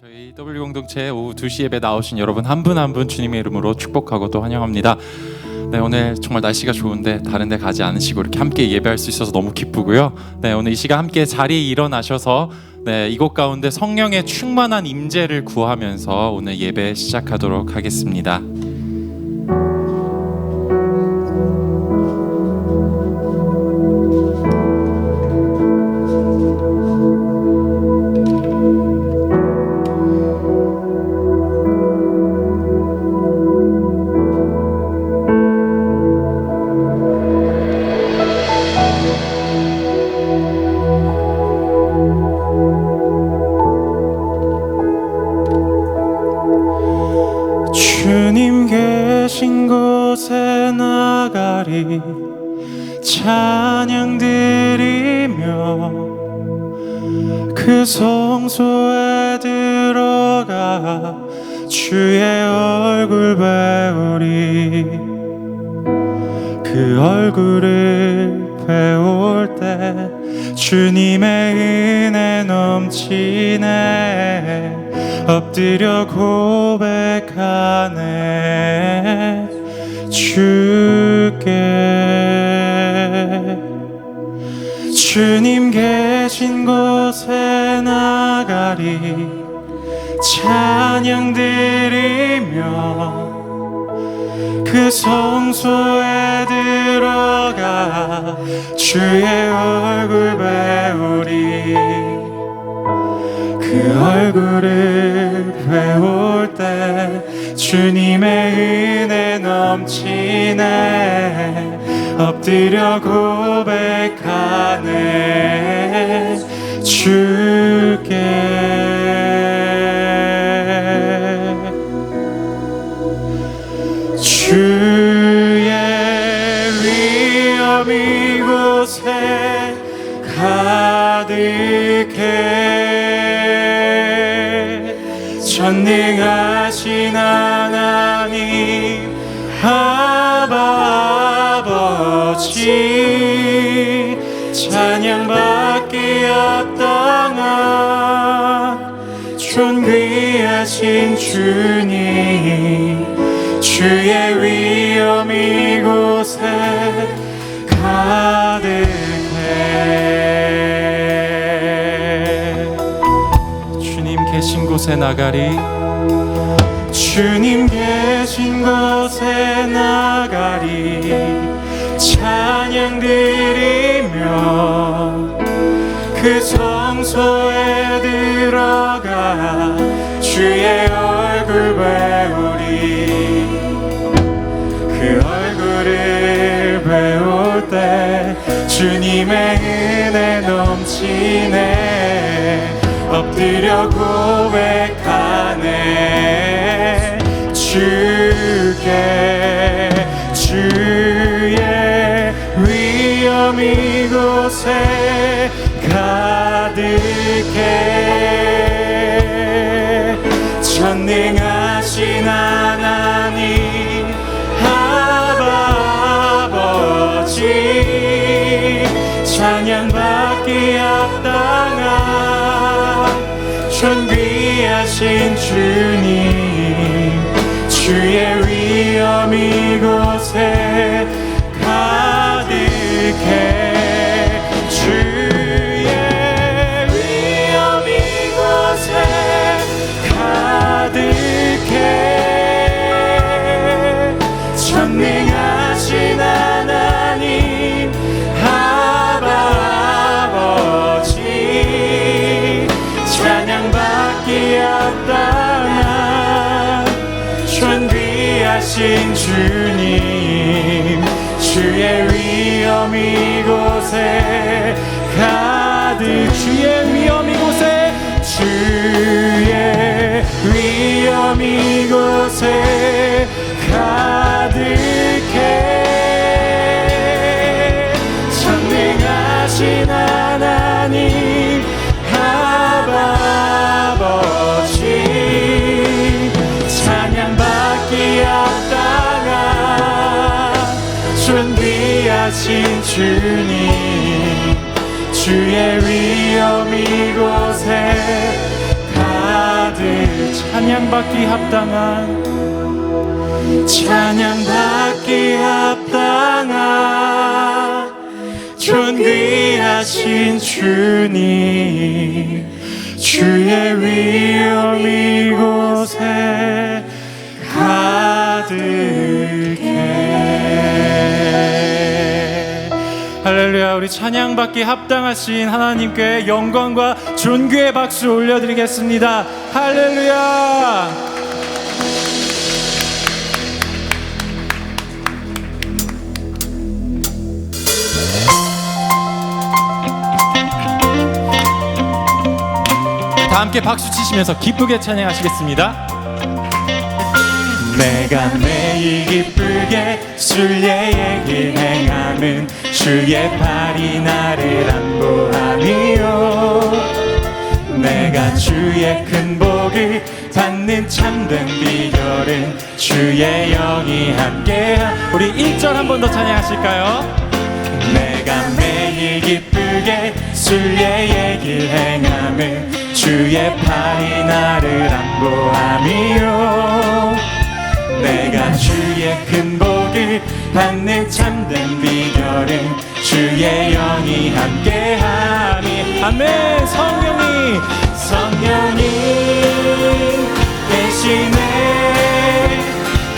저희 W 공동체 오후 2시 예배 나오신 여러분 한 분 한 분 주님의 이름으로 축복하고 또 환영합니다. 네, 오늘 정말 날씨가 좋은데 다른 데 가지 않으시고 이렇게 함께 예배할 수 있어서 너무 기쁘고요. 네, 오늘 이 시간 함께 자리에 일어나셔서 네, 이곳 가운데 성령의 충만한 임재를 구하면서 오늘 예배 시작하도록 하겠습니다. 찬양 드리며 그 성소에 들어가 주의 얼굴 배우리. 그 얼굴을 배울 때 주님의 은혜 넘치네. 엎드려 고백하네. 주께 주님 계신 곳에 나가리 찬양 드리며 그 성소에 들어가 주의 얼굴 배우리. 그 얼굴을 배울 때 주님의 은혜 넘치네 엎드려 고백하네. 주께. 주의 위엄 이 곳에 가득해. 전능하신 하 계신 곳에 나가리. 주님 계신 곳에 나가리. 찬양 드리며 그 성소에 들어가 주의 얼굴 배우리. 그 얼굴을 배울 때 주님의 은혜 넘치네 엎드려 고백하네. 주께 주의 위엄 이곳에 주의 위엄 이곳에 가득해. 전능하신 하나님 아버지 찬양받기 합당한 준비하신 주님 주의 위엄 이곳에 가득 찬양받기 합당한 찬양받기 합당한 존귀하신 주님 주의 위엄 이곳 우리 찬양받기 합당하신 하나님께 영광과 존귀의 박수 올려드리겠습니다 할렐루야 다 함께 박수 치시면서 기쁘게 찬양하시겠습니다. 내가 매일 기쁘게 얘기 행함은 주의 팔이 나를 안보함이요. 내가 주의 큰 복을 받는 참된 비결은 주의 영이 함께하 우리 1절 한 번 더 찬양하실까요? 내가 매일 기쁘게 주의 얘기를 행함은 주의 팔이 나를 안보함이요. 내가 주의 큰 복을 받는 참된 비결은 주의 영이 함께함이 아멘. 성령이. 성령이 계시네.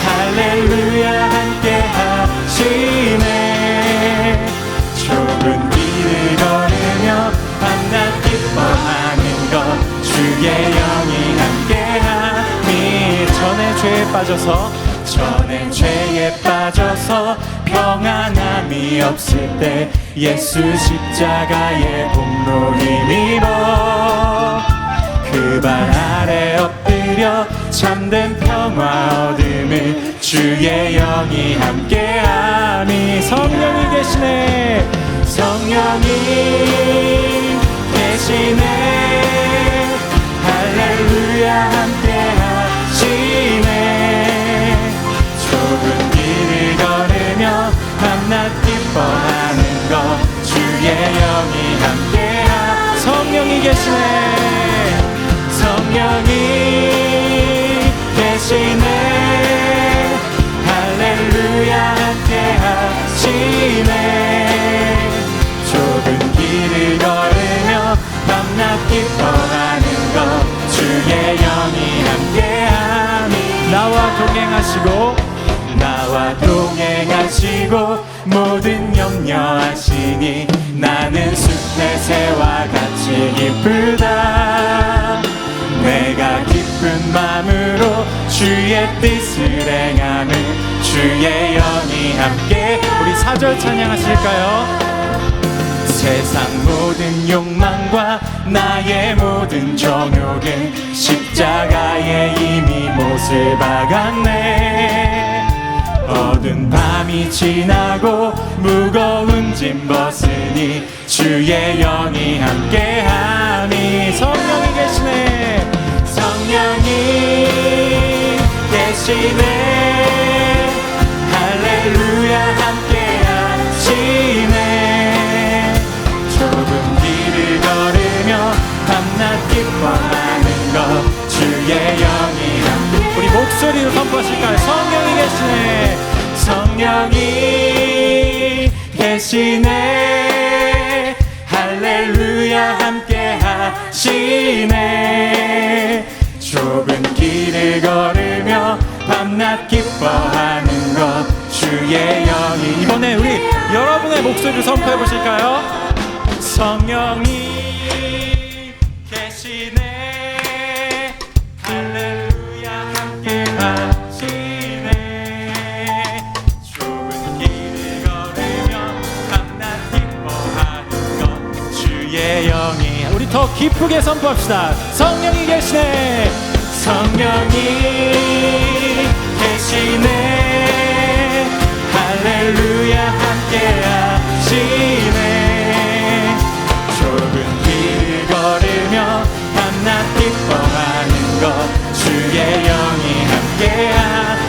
할렐루야 함께 하시네. 좁은 길을 걸으며 밤낮 기뻐하는 것 주의 영이 함께함이 전에 죄에 빠져서 전에 죄에 빠져서 평안함이 없을 때 예수 십자가의 복로 힘입어 그 발 아래 엎드려 참된 평화 얻음을 주의 영이 함께함이 성령이 계시네. 성령이 계시네 주의 영이 함께하 성령이 계시네. 성령이 계시네. 할렐루야 함께하시네. 좁은 길을 걸으며 밤낮 기뻐하는 것 주의 영이 함께함이 나와 동행하시고 나와 동행하시고 모든 염려하시니 나는 숲의 새와 같이 기쁘다 내가 기쁜 마음으로 주의 뜻을 행하는 주의 영이 함께 우리 사절 찬양하실까요? 세상 모든 욕망과 나의 모든 정욕은 십자가에 이미 못을 박았네 어두운 밤이 지나고 무거운 짐 벗으니 주의 영이 함께함이 성령이 계시네. 성령이 계시네. 할렐루야 함께하시네 목소리로 선포하실까요? 성령이 계시네 성령이 계시네 할렐루야 함께 하시네 좁은 길을 걸으며 밤낮 기뻐하는 것 주의 영이 이번에 우리 여러분의 목소리를 선포해 보실까요? 성령이 더 기쁘게 선포합시다. 성령이 계시네. 성령이 계시네. 할렐루야 함께 하시네. 좁은 길을 걸으며 밤낮 기뻐하는 것 주의 영이 함께 하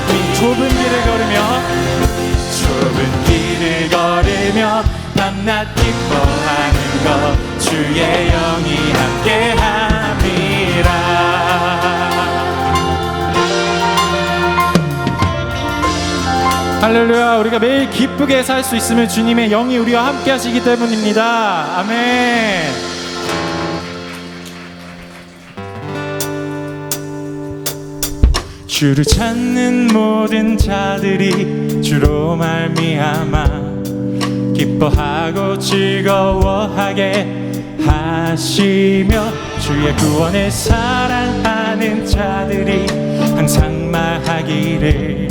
할렐루야. 우리가 매일 기쁘게 살 수 있으면 주님의 영이 우리와 함께 하시기 때문입니다. 아멘. 주를 찾는 모든 자들이 주로 말미암아 기뻐하고 즐거워하게 하시며 주의 구원을 사랑하는 자들이 항상 말하기를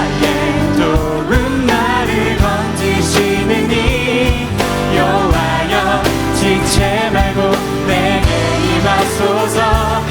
임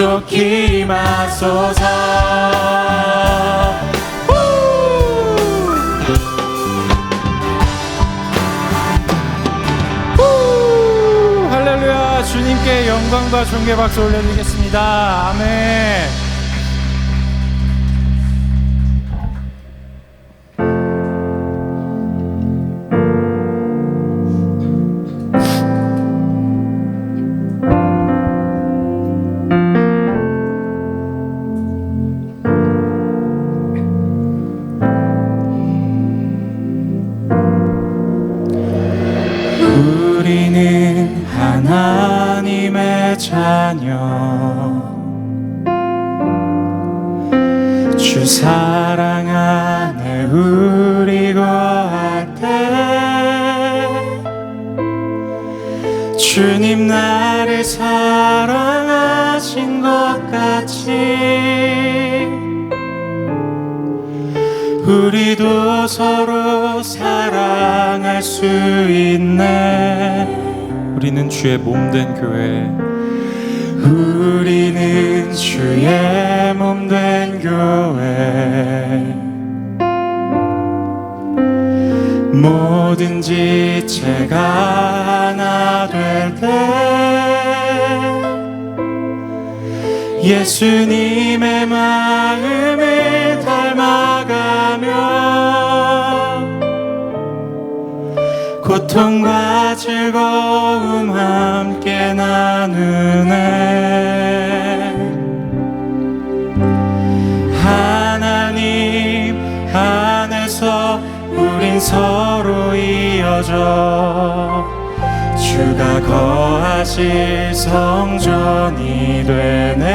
속히! 후! 할렐루야 주님께 영광과 존귀 박수 올려드리겠습니다 아멘 서로 사랑할 수 있네. 우리는 주의 몸된 교회. 우리는 주의 몸된 교회. 모든지 제가 하나 될 때 예수님의 마음을 닮아 고통과 즐거움 함께 나누네. 하나님 안에서 우린 서로 이어져 주가 거하실 성전이 되네.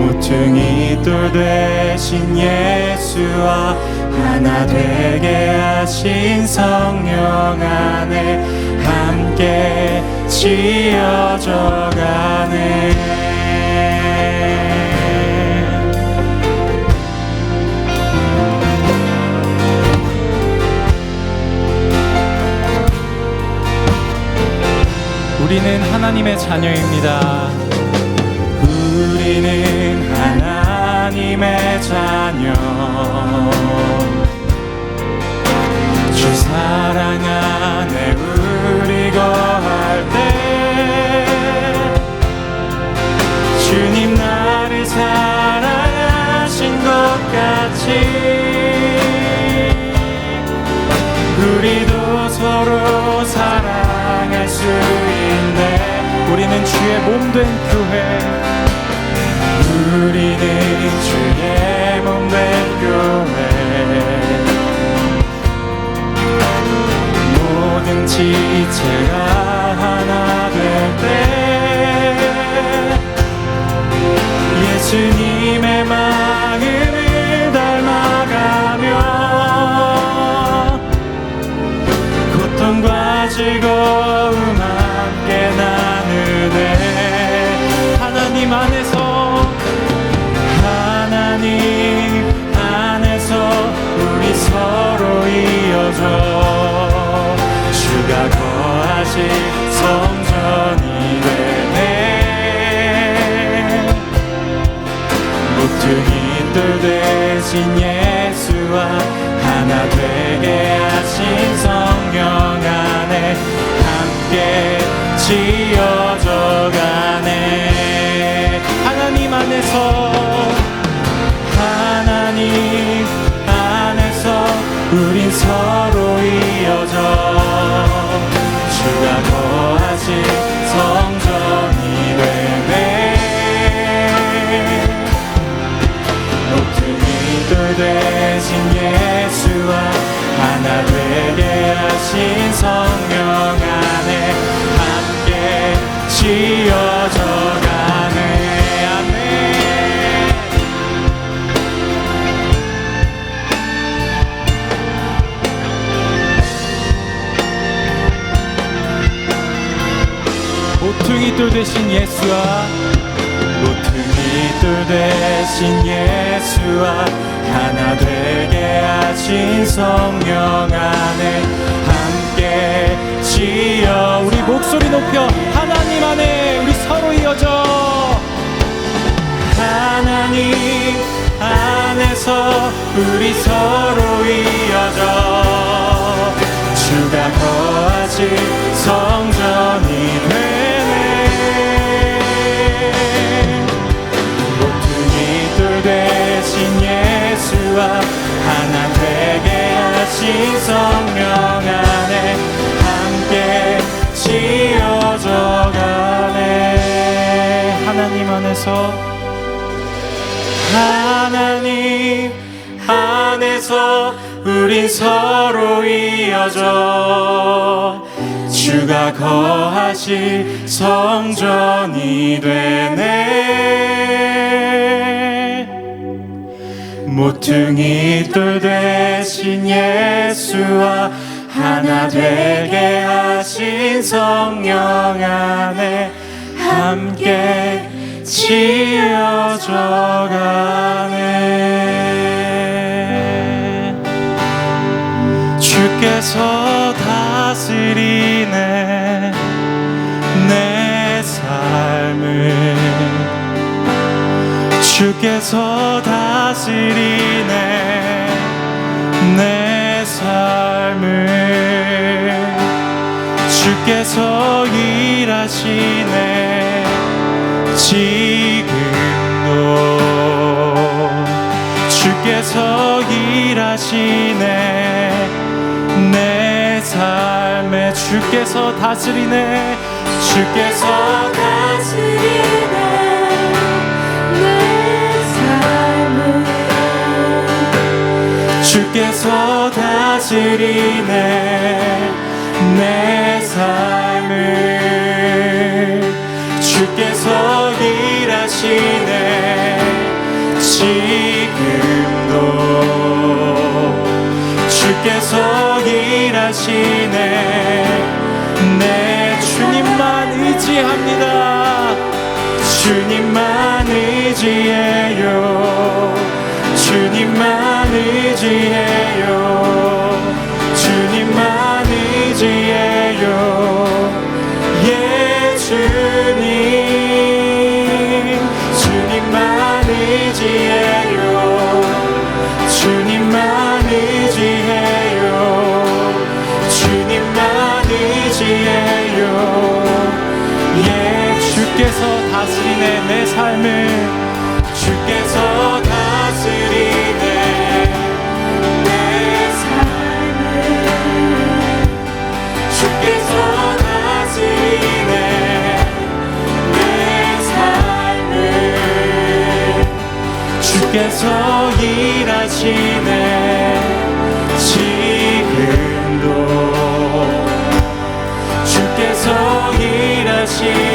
모퉁이 돌 되신 예수와 하나 되게 하신 성령 안에 함께 지어져 가네 우리는 하나님의 자녀입니다. 하나님의 자녀. 주 사랑 안에 우리 거할 때 주님 나를 사랑하신 것 같이 우리도 서로 사랑할 수 있네 우리는 주의 몸 된 교회 우리는 주의 몸된 교회. 모든 지체가 하나 될 때 예수님의 주가 거하실 성전이 되네 모퉁이 돌 대신 예 모퉁이 돌 대신 예수와 모퉁이 돌 대신 예수와 하나 되게 하신 성령 안에 함께 지어 우리 목소리 높여 하나님 안에 우리 서로 이어져. 하나님 안에서 우리 서로 이어져. 주가 거하실 성전이 하신 성령 안에 함께 지어져 가네. 하나님 안에서 하나님 안에서 우린 서로 이어져 주가 거하실 성전이 되네 모퉁이 돌 대신 예수와 하나 되게 하신 성령 안에 함께 지어져 가네. 주께서 다스리네 내 삶을. 주께서 다스리네 내 삶을. 주께서 일하시네 지금도. 주께서 일하시네 내 삶에 주께서 다스리네 주께서 다스리네 주께서 다스리네 내 삶을 주께서 일하시네 지금도 주께서 일하시네 내 주님만 의지합니다. 주님만 의지해요 주님만 의지해요 주께서 일하시네. 지금도 주께서 일하시네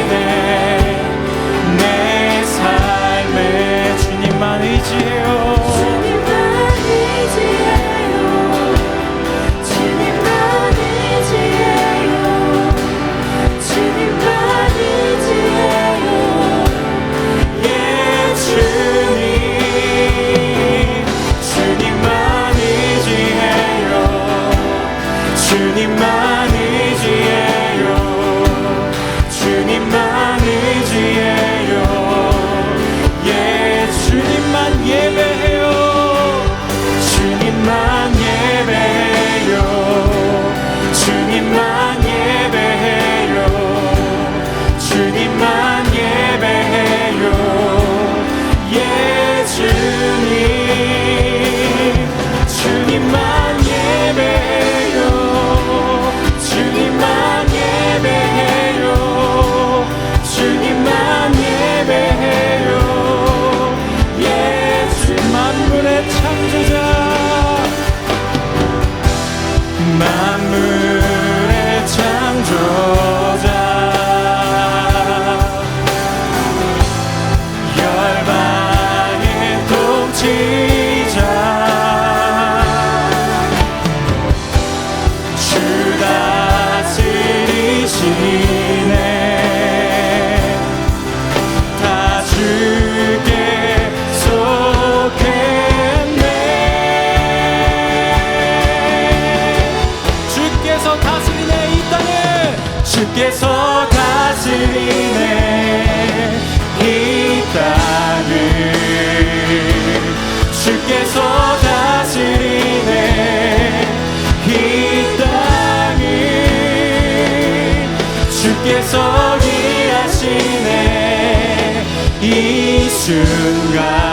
순간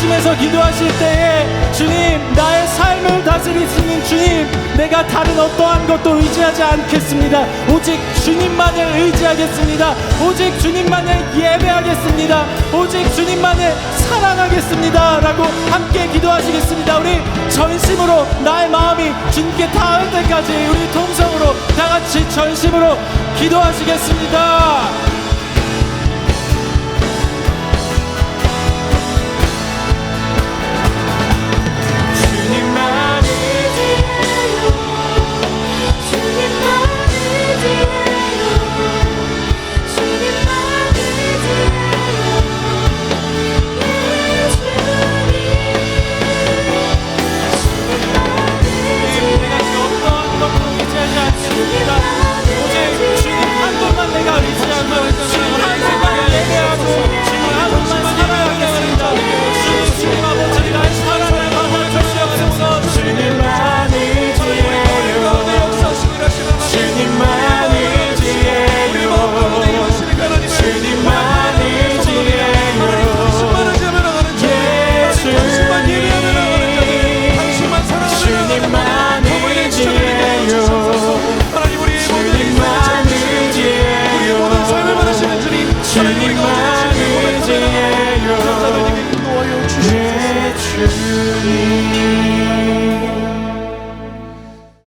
주님께서 기도하실 때에 주님 나의 삶을 다스리시는 주님 내가 다른 어떠한 것도 의지하지 않겠습니다. 오직 주님만을 의지하겠습니다. 오직 주님만을 예배하겠습니다. 오직 주님만을 사랑하겠습니다. 라고 함께 기도하시겠습니다. 우리 전심으로 나의 마음이 주님께 닿을 때까지 우리 통성으로 다 같이 전심으로 기도하시겠습니다